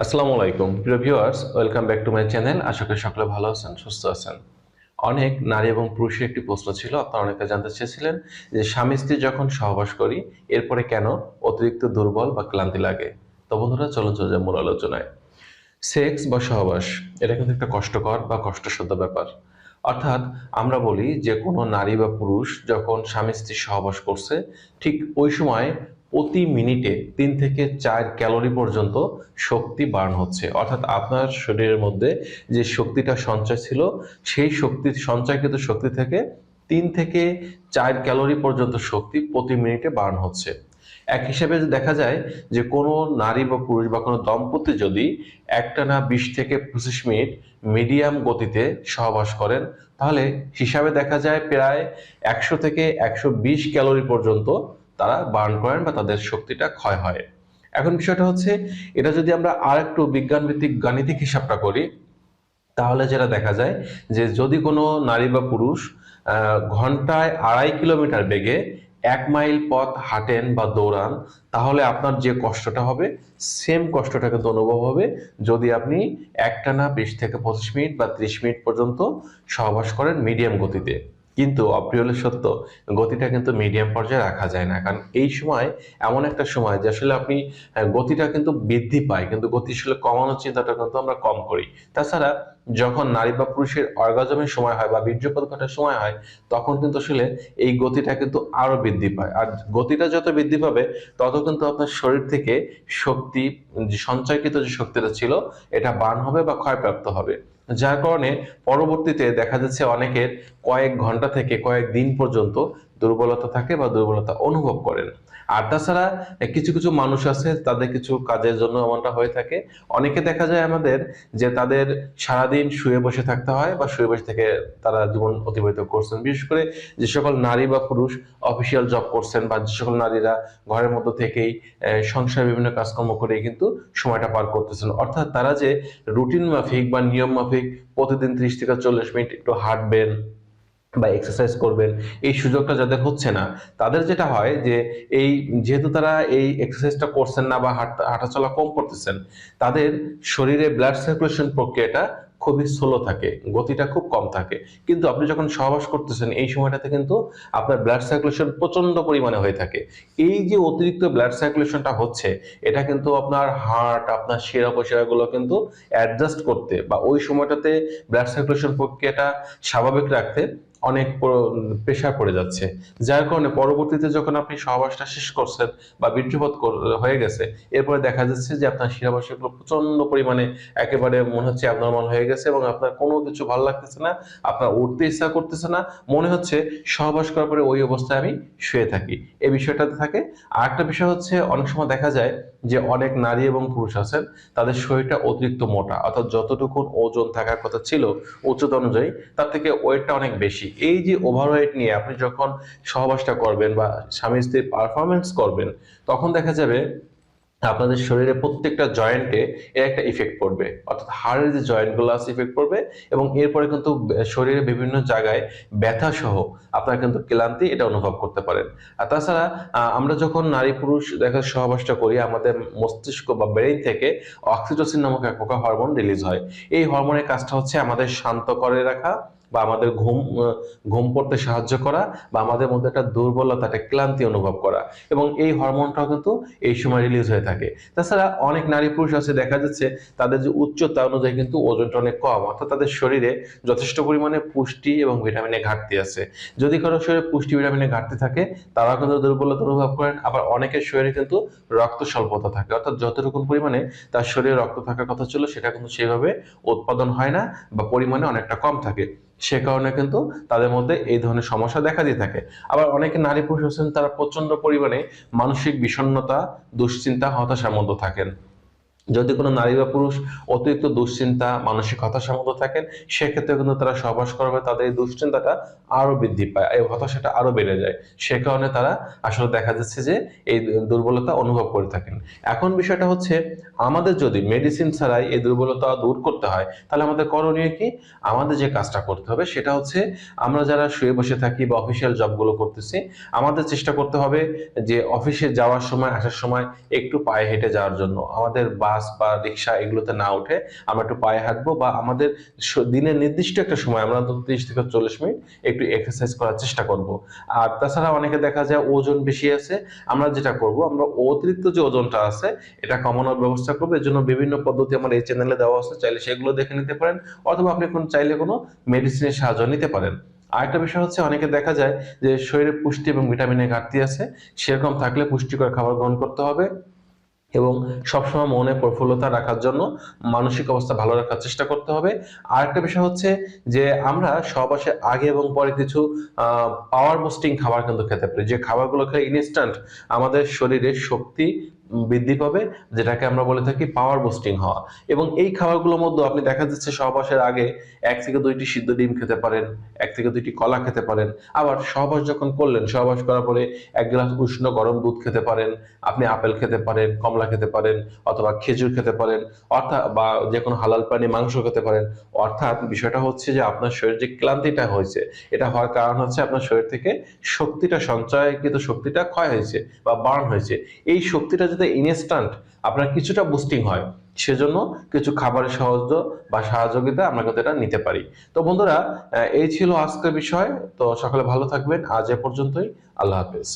আসসালামু আলাইকুম। প্রিয় viewers welcome back to my channel আশা করি সকলে ভালো আছেন, সুস্থ আছেন। অনেক নারী এবং পুরুষের একটি প্রশ্ন ছিল, আপনারা অনেকে জানতে চেয়েছিলেন যে স্বামী স্ত্রী যখন সহবাস করি, এরপরে কেন অতিরিক্ত দুর্বল বা ক্লান্তি লাগে? তো বন্ধুরা, চলুন চলে যায় মূল আলোচনায়। সেক্স বা সহবাস, এটা কিন্তু একটা কষ্টকর বা কষ্টসাধ্য ব্যাপার। অর্থাৎ আমরা বলি যে কোনো নারী বা পুরুষ যখন স্বামী স্ত্রী সহবাস করছে, ঠিক ওই সময় প্রতি মিনিটে তিন থেকে চার ক্যালোরি পর্যন্ত শক্তি বার্ন হচ্ছে। অর্থাৎ আপনার শরীরের মধ্যে যে শক্তিটা সঞ্চয় ছিল, সেই শক্তি, সঞ্চয়কৃত শক্তি থেকে তিন থেকে চার ক্যালোরি পর্যন্ত শক্তি প্রতি মিনিটে বার্ন হচ্ছে। এক হিসাবে দেখা যায় যে কোনো নারী বা পুরুষ বা কোনো দম্পতি যদি একটানা বিশ থেকে পঁচিশ মিনিট মিডিয়াম গতিতে সহবাস করেন, তাহলে হিসাবে দেখা যায় প্রায় একশো থেকে একশো বিশ ক্যালোরি পর্যন্ত তারা বার্ন করেন বা তাদের শক্তিটা ক্ষয় হয়। এখন বিষয়টা হচ্ছে, এটা যদি আমরা আর একটু বিজ্ঞানভিত্তিক গাণিতিক হিসাবটা করি, তাহলে যেটা দেখা যায় যে যদি কোনো নারী বা পুরুষ ঘন্টায় আড়াই কিলোমিটার বেগে এক মাইল পথ হাঁটেন বা দৌড়ান, তাহলে আপনার যে কষ্টটা হবে, সেম কষ্টটা কিন্তু অনুভব হবে যদি আপনি একটানা বিশ থেকে পঁচিশ মিনিট বা ত্রিশ মিনিট পর্যন্ত সহবাস করেন মিডিয়াম গতিতে। কিন্তু অপ্রিয় হলে সত্য, গতিটা কিন্তু মিডিয়াম পর্যায়ে রাখা যায় না। কারণ এই সময়, এমন একটা সময় যে আসলে আপনি গতিটা কিন্তু বৃদ্ধি পায়, কিন্তু গতি আসলে কমানোর চিন্তাটা কিন্তু আমরা কম করি। তাছাড়া যখন নারী বা পুরুষের অর্গাজমের সময় হয় বা বীর্যপাত ঘটার সময় হয়, তখন কিন্তু আসলে এই গতিটা কিন্তু আরও বৃদ্ধি পায়। আর গতিটা যত বৃদ্ধি পাবে, তত কিন্তু আপনার শরীর থেকে শক্তি সঞ্চয়কৃত যে শক্তিটা ছিল, এটা বান হবে বা ক্ষয়প্রাপ্ত হবে। যার কারণে পরবর্তীতে দেখা যাচ্ছে অনেকের কয়েক ঘণ্টা থেকে কয়েক দিন পর্যন্ত দুর্বলতা থাকে বা দুর্বলতা অনুভব করেন। আর তাছাড়া কিছু কিছু মানুষ আছে, তাদের কিছু কাজের জন্য এমনটা হয়ে থাকে। অনেকে দেখা যায় আমাদের যে তাদের সারাদিন শুয়ে বসে থাকতে হয় বা শুয়ে বসে থেকে তারা জীবন অতিবাহিত করছেন। বিশেষ করে যে সকল নারী বা পুরুষ অফিসিয়াল জব করছেন বা যে সকল নারীরা ঘরের মধ্যে থেকেই সংসার বিভিন্ন কাজকর্ম করে কিন্তু সময়টা পার করতেছেন। অর্থাৎ তারা যে রুটিন মাফিক বা নিয়ম মাফিক প্রতিদিন ত্রিশ থেকে চল্লিশ মিনিট একটু হাঁটবেন বা এক্সারসাইজ করবেন, এই সুযোগটা যাদের হচ্ছে না, তাদের যেটা হয় যে, এই যেহেতু তারা এই এক্সারসাইজটা করছেন না বা হাঁটা, হাঁটাচলা কম করতেছেন, তাদের শরীরে ব্লাড সার্কুলেশন প্রক্রিয়াটা খুবই স্লো থাকে, গতিটা খুব কম থাকে। কিন্তু আপনি যখন সহবাস করতেছেন, এই সময়টাতে কিন্তু আপনার ব্লাড সার্কুলেশন প্রচণ্ড পরিমাণে হয়ে থাকে। এই যে অতিরিক্ত ব্লাড সার্কুলেশনটা হচ্ছে, এটা কিন্তু আপনার হার্ট আপনার শিরা উপশিরাগুলো কিন্তু অ্যাডজাস্ট করতে বা ওই সময়টাতে ব্লাড সার্কুলেশন প্রক্রিয়াটা স্বাভাবিক রাখতে অনেক প্রেশার পড়ে যাচ্ছে। যার কারণে পরবর্তীতে যখন আপনি সহবাসটা শেষ করছেন বা বীর্যপাত হয়ে গেছে, এরপরে দেখা যাচ্ছে যে আপনার শিরাবাসগুলো প্রচণ্ড পরিমাণে একেবারে মনে হচ্ছে অ্যাবনর্মাল হয়ে গেছে এবং আপনার কোনো কিছু ভালো লাগতেছে না, আপনার উঠতে ইচ্ছা করতেছে না, মনে হচ্ছে সহবাস করার পরে ওই অবস্থায় আমি শুয়ে থাকি। এই বিষয়টাতে থাকে। আর একটা বিষয় হচ্ছে, অনেক সময় দেখা যায় যে অনেক নারী এবং পুরুষ আছেন, তাদের শরীরটা অতিরিক্ত মোটা। অর্থাৎ যতটুকু ওজন থাকার কথা ছিল, উচ্চতা অনুযায়ী, তার থেকে ওয়েটটা অনেক বেশি। এই যে ওভারওয়েট নিয়ে আপনি যখন সহবাসটা করবেন বা স্বামী স্ত্রীর পারফরমেন্স করবেন, তখন দেখা যাবে আপনাদের শরীরে প্রত্যেকটা জয়েন্টে এর একটা ইফেক্ট পড়বে। অর্থাৎ হাড়ের যে জয়েন্টগুলো আছে ইফেক্ট পড়বে এবং এরপরে কিন্তু শরীরে বিভিন্ন জায়গায় ব্যথা সহ আপনারা কিন্তু ক্লান্তি এটা অনুভব করতে পারেন। আর তাছাড়া আমরা যখন নারী পুরুষ দেখা সহবাসটা করি, আমাদের মস্তিষ্ক বা ব্রেইন থেকে অক্সিটোসিন নামক এক প্রকার হরমোন রিলিজ হয়। এই হরমোনের কাজটা হচ্ছে আমাদের শান্ত করে রাখা বা আমাদের ঘুম ঘুম পড়তে সাহায্য করা বা আমাদের মধ্যে একটা দুর্বলতা, একটা ক্লান্তি অনুভব করা এবং এই হরমোনটাও কিন্তু এই সময় রিলিজ হয়ে থাকে। তাছাড়া অনেক নারী পুরুষ আছে, দেখা যাচ্ছে তাদের যে উচ্চতা অনুযায়ী কিন্তু ওজনটা অনেক কম, অর্থাৎ তাদের শরীরে যথেষ্ট পরিমাণে পুষ্টি এবং ভিটামিনের ঘাটতি আছে। যদি কারও শরীরে পুষ্টি ভিটামিনের ঘাটতি থাকে, তারাও কিন্তু দুর্বলতা অনুভব করেন, আবার অনেকের শরীরে কিন্তু রক্ত স্বল্পতা থাকে, অর্থাৎ যতটুকু পরিমাণে তার শরীরে রক্ত থাকার কথা ছিল, সেটা কিন্তু সেভাবে উৎপাদন হয় না বা পরিমাণে অনেকটা কম থাকে। সে কারণে কিন্তু তাদের মধ্যে এই ধরনের সমস্যা দেখা দিয়ে থাকে। আবার অনেকে নারী পুরুষ আছেন, তারা প্রচণ্ড পরিমাণে মানসিক বিষণ্ণতা, দুশ্চিন্তা, হতাশার মধ্যে থাকেন। যদি কোনো নারী বা পুরুষ অতিরিক্ত দুশ্চিন্তা, মানসিক হতাশার মধ্যে থাকেন সেক্ষেত্রে কিন্তু তারা সহবাস করবে, তাদের এই দুশ্চিন্তাটা আরও বৃদ্ধি পায়, এই হতাশাটা আরও বেড়ে যায়। সে কারণে তারা আসলে দেখা যাচ্ছে যে এই দুর্বলতা অনুভব করে থাকেন। এখন বিষয়টা হচ্ছে, আমাদের যদি মেডিসিন ছাড়াই এই দুর্বলতা দূর করতে হয়, তাহলে আমাদের করণীয় কি? আমাদের যে কাজটা করতে হবে সেটা হচ্ছে, আমরা যারা শুয়ে বসে থাকি বা অফিসিয়াল জবগুলো করতেছি, আমাদের চেষ্টা করতে হবে যে অফিসে যাওয়ার সময়, আসার সময় একটু পায়ে হেঁটে যাওয়ার জন্য। আমাদের বাস বাস বা রিক্সা এগুলোতে না উঠে আমরা একটু পায়ে হাঁটবো বা আমাদের দিনের নির্দিষ্ট একটা সময়, আমরা অন্তত তিরিশ থেকে চল্লিশ মিনিট একটু এক্সারসাইজ করার চেষ্টা করব। আর তাছাড়া অনেকে দেখা যায় ওজন বেশি আছে, আমরা যেটা করব, আমরা অতিরিক্ত যে ওজনটা আছে, এটা কমানোর ব্যবস্থা করব। এর জন্য বিভিন্ন পদ্ধতি আমার এই চ্যানেলে দেওয়া আছে, চাইলে সেগুলো দেখে নিতে পারেন অথবা আপনি কোন চাইলে কোনো মেডিসিনের সাহায্য নিতে পারেন। আরেকটা বিষয় হচ্ছে অনেকে দেখা যায় যে শরীরে পুষ্টি এবং ভিটামিনের ঘাটতি আছে, সেরকম থাকলে পুষ্টিকর খাবার গ্রহণ করতে হবে। এবং সবসময় মনে প্রফুল্লতা রাখার জন্য মানসিক অবস্থা ভালো রাখার চেষ্টা করতে হবে। আরেকটা বিষয় হচ্ছে যে আমরা সহবাসের আগে এবং পরে কিছু পাওয়ার বুস্টিং খাবার কিন্তু খেতে পারি। যে খাবারগুলো খেলে ইনস্ট্যান্ট আমাদের শরীরে শক্তি বৃদ্ধি পাবে, যেটাকে আমরা বলে থাকি পাওয়ার বুস্টিং হওয়া। এবং এই খাবারগুলোর মধ্যে আপনি দেখা যাচ্ছে সহবাসের আগে এক থেকে দুইটি সিদ্ধ ডিম খেতে পারেন, এক থেকে দুইটি কলা খেতে পারেন, আবার সহবাস যখন করলেন, সহবাস করার পরে এক গ্লাস উষ্ণ গরম দুধ খেতে পারেন, আপনি আপেল খেতে পারেন, কমলা খেতে পারেন, অথবা খেজুর খেতে পারেন অর্থাৎ বা যে কোনো হালাল প্রাণী মাংস খেতে পারেন। অর্থাৎ বিষয়টা হচ্ছে যে আপনার শরীর যে ক্লান্তিটা হয়েছে, এটা হওয়ার কারণ হচ্ছে আপনার শরীর থেকে শক্তিটা সঞ্চয়কৃত শক্তিটা ক্ষয় হয়েছে বা বার্ন হয়েছে। এই শক্তিটা যাতে ইনস্ট্যান্ট আপনার কিছুটা বুস্টিং হয়, সেজন্য কিছু খাবারের সাহায্য বা সহযোগিতা আমরা কিন্তু এটা নিতে পারি। তো বন্ধুরা এই ছিল আজকের বিষয়। তো সকলে ভালো থাকবেন। আজ এ পর্যন্তই। আল্লাহ হাফেজ।